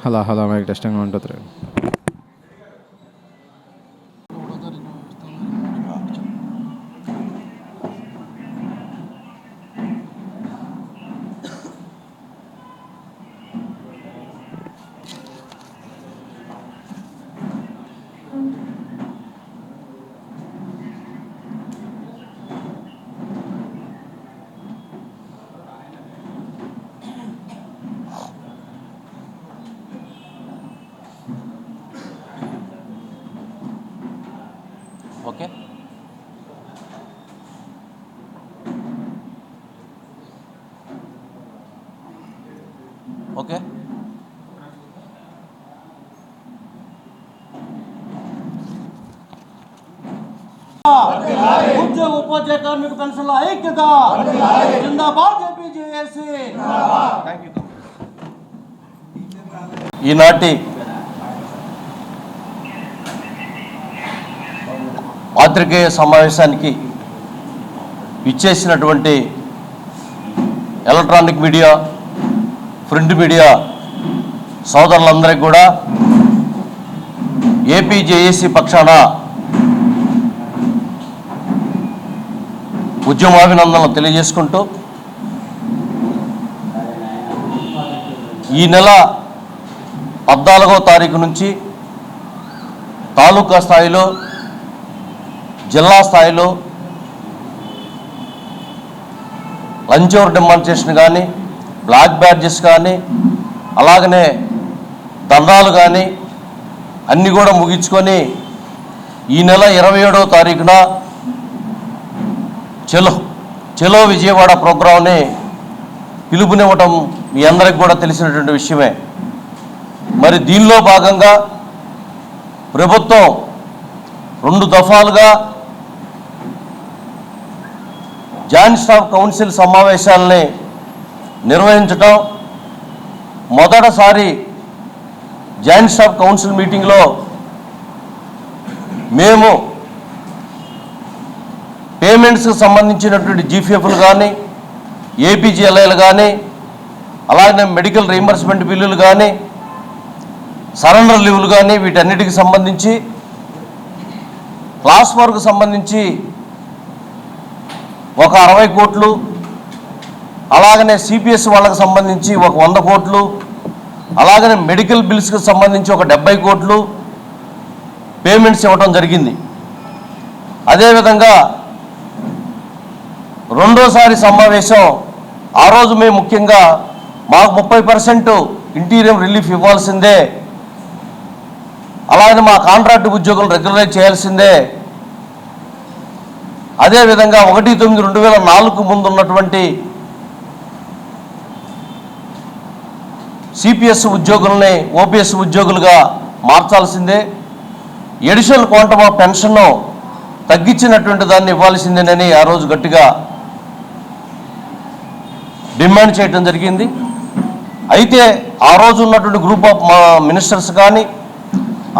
ഹലാ ഹലാ മേഘ ടെസ്റ്റ് അങ്ങോട്ട് അത്രയും ఉద్యోగ ఉపాధ్యాయ కార్మిక పెన్షన్ల ఐక్యత. జిందాబాద్ ఏపీజేఏసీ ఈనాటి పాత్రికేయ సమావేశానికి ఇచ్చేసినటువంటి ఎలక్ట్రానిక్ మీడియా ప్రింట్ మీడియా సోదరులందరికీ కూడా ఏపీజేఏసీ పక్షాన ఉద్యమాభినందనలు తెలియజేసుకుంటూ ఈ నెల పద్నాలుగో తారీఖు నుంచి తాలూకా స్థాయిలో జిల్లా స్థాయిలో లంచ్ ఓవర్ డెమాన్స్ట్రేషన్ కానీ బ్లాక్ బ్యాడ్జెస్ కానీ అలాగనే దండాలు కానీ అన్నీ కూడా ముగించుకొని ఈ నెల ఇరవై ఏడవ తారీఖున చెలో చెలో విజయవాడ ప్రోగ్రాంని పిలుపునివ్వటం మీ అందరికి కూడా తెలిసినటువంటి విషయమే. మరి దీనిలో భాగంగా ప్రభుత్వం రెండు దఫాలుగా జాయింట్ స్టాఫ్ కౌన్సిల్ సమావేశాలని నిర్వహించటం మొదటిసారి జాయింట్ స్టాఫ్ కౌన్సిల్ మీటింగ్లో మేము పేమెంట్స్కి సంబంధించినటువంటి జీఫీఎఫ్లు కానీ ఏపీజీఎల్ఐలు కానీ అలాగే మెడికల్ రీంబర్స్మెంట్ బిల్లులు కానీ సరెండర్ లీవ్లు కానీ వీటన్నిటికి సంబంధించి క్లాస్ వర్క్ సంబంధించి ఒక అరవై కోట్లు అలాగనే సిపిఎస్ వాళ్ళకి సంబంధించి ఒక వంద కోట్లు అలాగనే మెడికల్ బిల్స్కి సంబంధించి ఒక డెబ్బై కోట్లు పేమెంట్స్ ఇవ్వడం జరిగింది. అదేవిధంగా రెండోసారి సమావేశం. ఆ రోజు మేము ముఖ్యంగా మాకు ముప్పై పర్సెంట్ ఇంటీరియం రిలీఫ్ ఇవ్వాల్సిందే. అలాగే మా కాంట్రాక్ట్ ఉద్యోగులు రెగ్యులరైజ్ చేయాల్సిందే. అదేవిధంగా ఒకటి తొమ్మిది రెండు వేల నాలుగు ముందు ఉన్నటువంటి సిపిఎస్ ఉద్యోగుల్ని ఓపీఎస్ ఉద్యోగులుగా మార్చాల్సిందే. ఎడిషనల్ క్వాంటమ్ ఆఫ్ పెన్షన్ తగ్గించినటువంటి దాన్ని ఇవ్వాల్సిందేనని ఆ రోజు గట్టిగా డిమాండ్ చేయడం జరిగింది. అయితే ఆ రోజు ఉన్నటువంటి గ్రూప్ ఆఫ్ మా మినిస్టర్స్ కానీ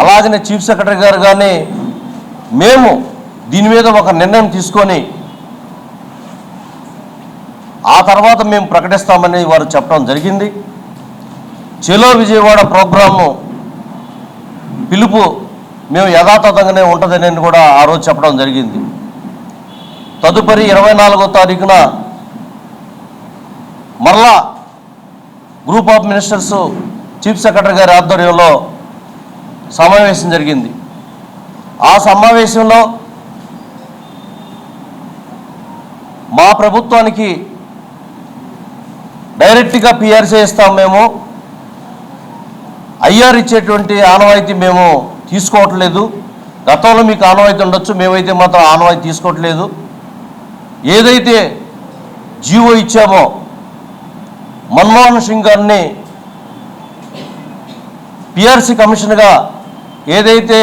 అలాగనే చీఫ్ సెక్రటరీ గారు కానీ మేము దీని మీద ఒక నిర్ణయం తీసుకొని ఆ తర్వాత మేము ప్రకటిస్తామని వారు చెప్పడం జరిగింది. చెలో విజయవాడ ప్రోగ్రాము పిలుపు మేము యథాతథంగానే ఉంటుందని కూడా ఆ రోజు చెప్పడం జరిగింది. తదుపరి ఇరవై నాలుగో తారీఖున మరలా group of ministers chief secretary గారి ఆధ్వర్యంలో సమావేశం జరిగింది. ఆ సమావేశంలో మా ప్రభుత్వానికి డైరెక్ట్గా పిఆర్సీ ఇస్తాం మేము. ఐఆర్ ఇచ్చేటువంటి ఆనవాయితీ మేము తీసుకోవట్లేదు. గతంలో మీకు ఆనవాయితీ ఉండొచ్చు మేమైతే మాత్రం ఆనవాయితీ తీసుకోవట్లేదు. ఏదైతే జీవో ఇచ్చామో మన్మోహన్ సింగ్ గారిని పిఆర్సీ కమిషన్గా ఏదైతే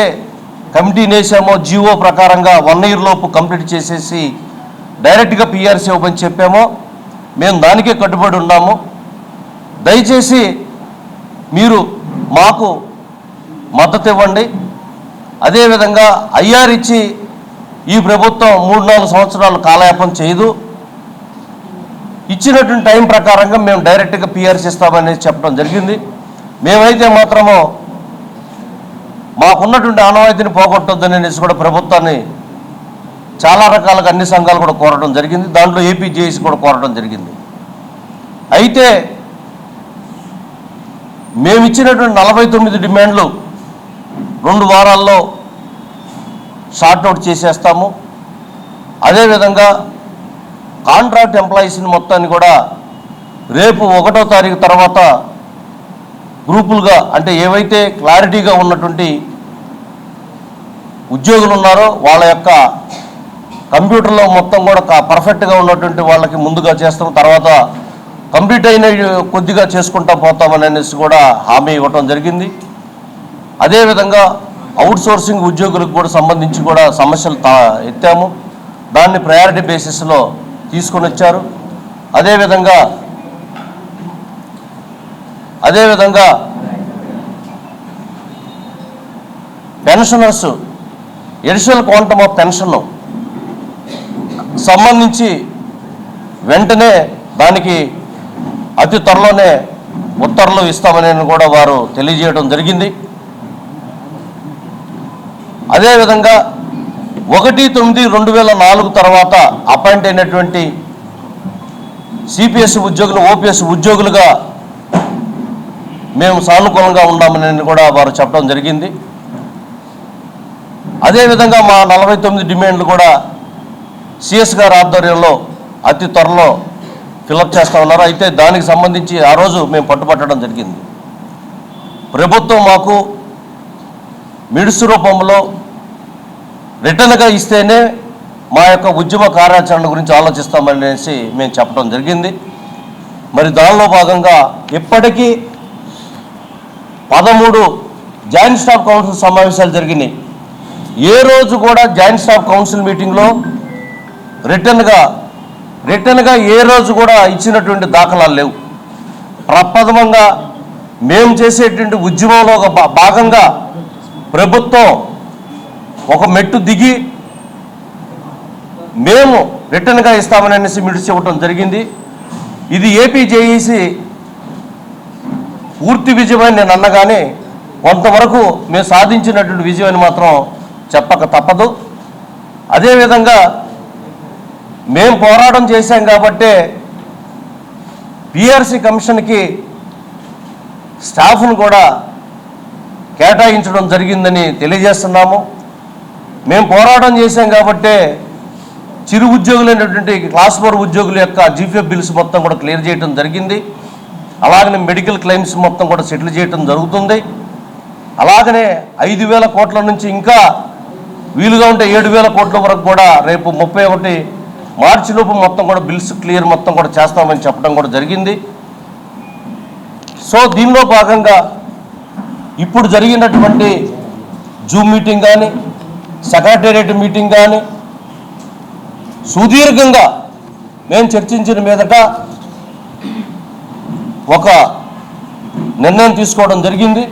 కమిటీ వేసామో జీవో ప్రకారంగా వన్ ఇయర్ లోపు కంప్లీట్ చేసేసి డైరెక్ట్గా పిఆర్సీ ఇవ్వమని చెప్పామో మేము దానికే కట్టుబడి ఉన్నాము. దయచేసి మీరు మాకు మద్దతు ఇవ్వండి. అదేవిధంగా ఐఆర్ ఇచ్చి ఈ ప్రభుత్వం మూడు నాలుగు సంవత్సరాలు కాలయాపం చేయదు. ఇచ్చినటువంటి టైం ప్రకారంగా మేము డైరెక్ట్గా పిఆర్సీ ఇస్తామనేది చెప్పడం జరిగింది. మేమైతే మాత్రము మాకున్నటువంటి ఆనవాయితీని పోగొట్టొద్దని అనేసి కూడా ప్రభుత్వాన్ని చాలా రకాలుగా అన్ని సంఘాలు కూడా కోరడం జరిగింది. దాంట్లో ఏపీ కూడా కోరడం జరిగింది. అయితే మేము ఇచ్చినటువంటి నలభై తొమ్మిది డిమాండ్లు రెండు వారాల్లో షార్ట్అవుట్ చేసేస్తాము. అదేవిధంగా కాంట్రాక్ట్ ఎంప్లాయీస్ని మొత్తాన్ని కూడా రేపు ఒకటో తారీఖు తర్వాత గ్రూపులుగా అంటే ఏవైతే క్లారిటీగా ఉన్నటువంటి ఉద్యోగులు ఉన్నారో వాళ్ళ యొక్క కంప్యూటర్లో మొత్తం కూడా పర్ఫెక్ట్గా ఉన్నటువంటి వాళ్ళకి ముందుగా చేస్తాం. తర్వాత కంప్లీట్ అయిన కొద్దిగా చేసుకుంటా పోతామని అనేసి కూడా హామీ ఇవ్వటం జరిగింది. అదేవిధంగా అవుట్ సోర్సింగ్ ఉద్యోగులకు కూడా సంబంధించి కూడా సమస్యలు తా ఎత్తాము. దాన్ని ప్రయారిటీ బేసిస్లో తీసుకొని వచ్చారు. అదేవిధంగా అదేవిధంగా pensioners additional quantum of pension సంబంధించి వెంటనే దానికి అతి త్వరలోనే ఉత్తర్వులు ఇస్తామని కూడా వారు తెలియజేయడం జరిగింది. అదేవిధంగా ఒకటి తొమ్మిది రెండు వేల నాలుగు తర్వాత అపాయింట్ అయినటువంటి సిపిఎస్ ఉద్యోగులు ఓపీఎస్ ఉద్యోగులుగా మేము సానుకూలంగా ఉన్నామని కూడా వారు చెప్పడం జరిగింది. అదేవిధంగా మా నలభై తొమ్మిది డిమాండ్లు కూడా సిఎస్ గారి ఆధ్వర్యంలో అతి త్వరలో ఫిలప్ చేస్తా ఉన్నారు. అయితే దానికి సంబంధించి ఆ రోజు మేము పట్టుపట్టడం జరిగింది. ప్రభుత్వం మాకు మిడుసు రూపంలో రిటర్న్గా ఇస్తేనే మా యొక్క ఉద్యమ కార్యాచరణ గురించి ఆలోచిస్తామనేసి మేము చెప్పడం జరిగింది. మరి దానిలో భాగంగా ఇప్పటికీ పదమూడు జాయింట్ స్టాఫ్ కౌన్సిల్ సమావేశాలు జరిగినాయి. ఏ రోజు కూడా జాయింట్ స్టాఫ్ కౌన్సిల్ మీటింగ్లో రిటర్న్గా రిటర్న్గా ఏ రోజు కూడా ఇచ్చినటువంటి దాఖలాలు లేవు. ప్రప్రథమంగా మేము చేసేటువంటి ఉద్యమంలో ఒక భా- భాగంగా ప్రభుత్వం ఒక మెట్టు దిగి మేము రిటర్న్గా ఇస్తామని అనేసి మిడిచి ఇవ్వటం జరిగింది. ఇది ఏపీ జేఈసి పూర్తి విజయమని నేను అన్నగానే కొంతవరకు మేము సాధించినటువంటి విజయమని మాత్రం చెప్పక తప్పదు. అదేవిధంగా మేము పోరాటం చేశాం కాబట్టే పిఆర్సి కమిషన్కి స్టాఫ్ను కూడా కేటాయించడం జరిగిందని తెలియజేస్తున్నాము. మేము పోరాటం చేశాం కాబట్టే చిరు ఉద్యోగులైనటువంటి క్లాస్ ఫోర్ ఉద్యోగుల యొక్క జీపీఎఫ్ బిల్స్ మొత్తం కూడా క్లియర్ చేయడం జరిగింది. అలాగనే మెడికల్ క్లెయిమ్స్ మొత్తం కూడా సెటిల్ చేయడం జరుగుతుంది. అలాగనే ఐదు వేల కోట్ల నుంచి ఇంకా వీలుగా ఉంటే ఏడు వేల కోట్ల వరకు కూడా రేపు ముప్పై ఒకటి మార్చి లోపు మొత్తం కూడా బిల్స్ క్లియర్ మొత్తం కూడా చేస్తామని చెప్పడం కూడా జరిగింది. సో దీనిలో భాగంగా ఇప్పుడు జరిగినటువంటి జూమ్ మీటింగ్ కానీ సెక్రటేరియట్ మీటింగ్ కానీ సుదీర్ఘంగా మేము చర్చించిన మీదట ఒక నిర్ణయం తీసుకోవడం జరిగింది.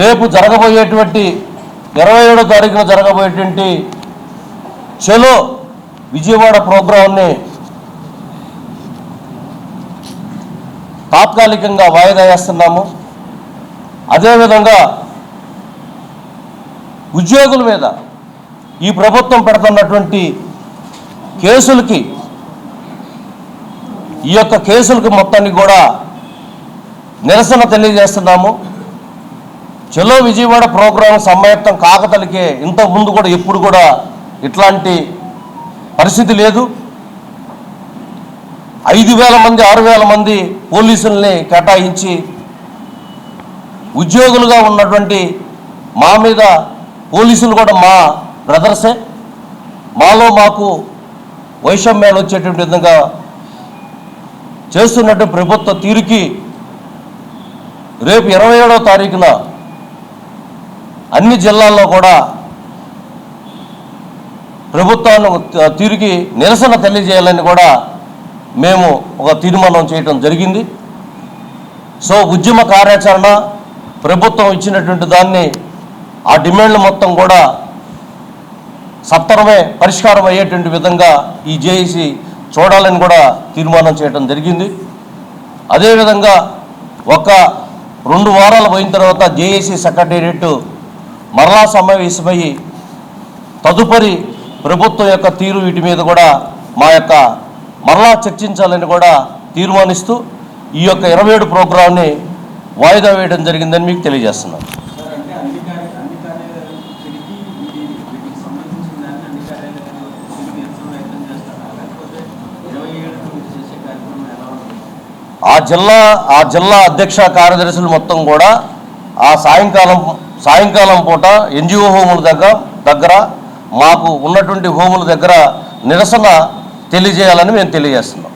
రేపు జరగబోయేటువంటి ఇరవై ఏడో తారీఖున జరగబోయేటువంటి చలో విజయవాడ ప్రోగ్రాంని తాత్కాలికంగా వాయిదా వేస్తున్నాము. అదేవిధంగా ఉద్యోగుల మీద ఈ ప్రభుత్వం పెడుతున్నటువంటి కేసులకి ఈ యొక్క కేసులకు మొత్తాన్ని కూడా నిరసన తెలియజేస్తున్నాము. చలో విజయవాడ ప్రోగ్రాం సమాయత్తం కాకతలికే ఇంతకుముందు ముందు కూడా ఎప్పుడు కూడా ఇట్లాంటి పరిస్థితి లేదు. ఐదు వేల మంది ఆరు వేల మంది పోలీసుల్ని కేటాయించి ఉద్యోగులుగా ఉన్నటువంటి మా మీద పోలీసులు కూడా మా బ్రదర్సే. మాలో మాకు వైషమ్యాలు వచ్చేటువంటి విధంగా చేస్తున్నట్టు ప్రభుత్వ తీరుకి రేపు ఇరవై ఏడవ తారీఖున అన్ని జిల్లాల్లో కూడా ప్రభుత్వాన్ని తీరుకి నిరసన తెలియజేయాలని కూడా మేము ఒక తీర్మానం చేయటం జరిగింది. సో ఉద్యమ కార్యాచరణ ప్రభుత్వం ఇచ్చినటువంటి దాన్ని ఆ డిమాండ్లు మొత్తం కూడా సత్వరమే పరిష్కారం అయ్యేటువంటి విధంగా ఈ జేఏసీ చూడాలని కూడా తీర్మానం చేయడం జరిగింది. అదేవిధంగా ఒక రెండు వారాలు పోయిన తర్వాత జేఏసీ సెక్రటేరియట్ మరలా సమావేశమయ్యి తదుపరి ప్రభుత్వం యొక్క తీరు వీటి మీద కూడా మా యొక్క మరలా చర్చించాలని కూడా తీర్మానిస్తూ ఈ యొక్క ఇరవై ఏడు ప్రోగ్రాంని వాయిదా వేయడం జరిగిందని మీకు తెలియజేస్తున్నాను సార్ అంటే అన్ని కార్య అన్ని కార్యాలయాలు తిరిగి ఇది వీటికి సంబంధించిన దాన్ని అన్ని కార్యాలయాలు తిరిగి నిరసన వ్యక్తం చేస్తారా లేకపోతే ఇరవై ఏడుకు మీరు చేసే కార్యక్రమం ఎలా ఉంటుంది ఆ జిల్లా ఆ జిల్లా అధ్యక్ష కార్యదర్శులు మొత్తం కూడా ఆ సాయంకాలం సాయంకాలం పూట ఎన్జిఓ హోముల దగ్గర దగ్గర మాకు ఉన్నటువంటి హోముల దగ్గర నిరసన తెలియజేయాలని మేము తెలియజేస్తున్నాం.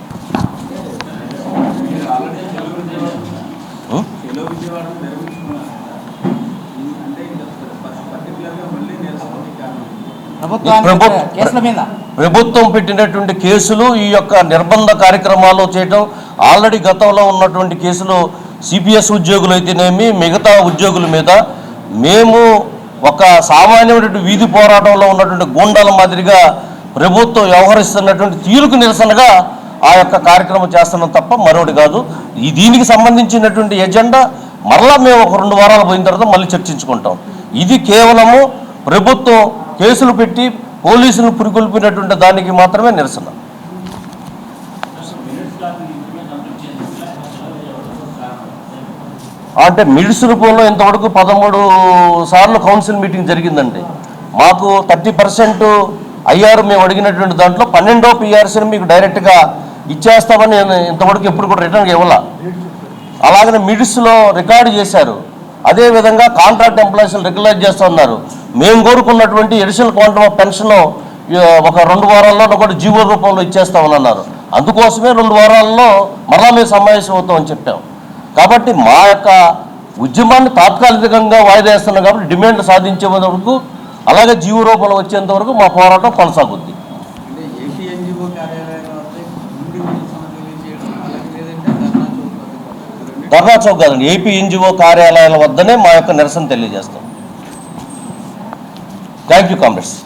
ప్రభుత్వం పెట్టినటువంటి కేసులు ఈ యొక్క నిర్బంధ కార్యక్రమాలు చేయటం ఆల్రెడీ గతంలో ఉన్నటువంటి కేసులు సిపిఎస్ ఉద్యోగులు అయితేనేమి మిగతా ఉద్యోగుల మీద మేము ఒక సామాన్యమైనటువంటి వీధి పోరాటంలో ఉన్నటువంటి గుండాల మాదిరిగా ప్రభుత్వం వ్యవహరిస్తున్నటువంటి తీరుకు నిరసనగా ఆ యొక్క కార్యక్రమం చేస్తున్నాం తప్ప మరొకటి కాదు. ఈ దీనికి సంబంధించినటువంటి ఎజెండా మరలా మేము ఒక రెండు వారాలు పోయిన తర్వాత మళ్ళీ చర్చించుకుంటాం. ఇది కేవలము ప్రభుత్వం కేసులు పెట్టి పోలీసులు పురికొల్పినటువంటి దానికి మాత్రమే నిరసన. అంటే మిడ్స్ రూపంలో ఇంతవరకు పదమూడు సార్లు కౌన్సిల్ మీటింగ్ జరిగిందండి. మాకు థర్టీ పర్సెంట్ ఐఆర్ మేము అడిగినటువంటి దాంట్లో పన్నెండో పిఆర్సీని మీకు డైరెక్ట్గా ఇచ్చేస్తామని నేను ఇంతవరకు ఎప్పుడు కూడా రిటర్న్ ఇవ్వాల. అలాగనే మిడిస్లో రికార్డు చేశారు. అదేవిధంగా కాంట్రాక్ట్ ఎంప్లాయీస్ని రెగ్యులైజ్ చేస్తున్నారు మేము కోరుకున్నటువంటి ఎడిషనల్ క్వాంటమ్ ఆఫ్ పెన్షన్ ఒక రెండు వారాల్లో ఒకటి జీవో రూపంలో ఇచ్చేస్తామని అన్నారు. అందుకోసమే రెండు వారాల్లో మరలా మేము సమావేశం అవుతామని చెప్పాం. కాబట్టి మా యొక్క ఉద్యమాన్ని తాత్కాలికంగా వాయిదా వేస్తున్నాం కాబట్టి డిమాండ్ సాధించే వరకు అలాగే జీవ రూపంలో వచ్చేంత వరకు మా పోరాటం కొనసాగుద్ది. ధర్నా చౌక్ కాదండి ఏపీ ఎన్జిఓ కార్యాలయాల వద్దనే మా యొక్క నిరసన తెలియజేస్తాం. Thank you comrades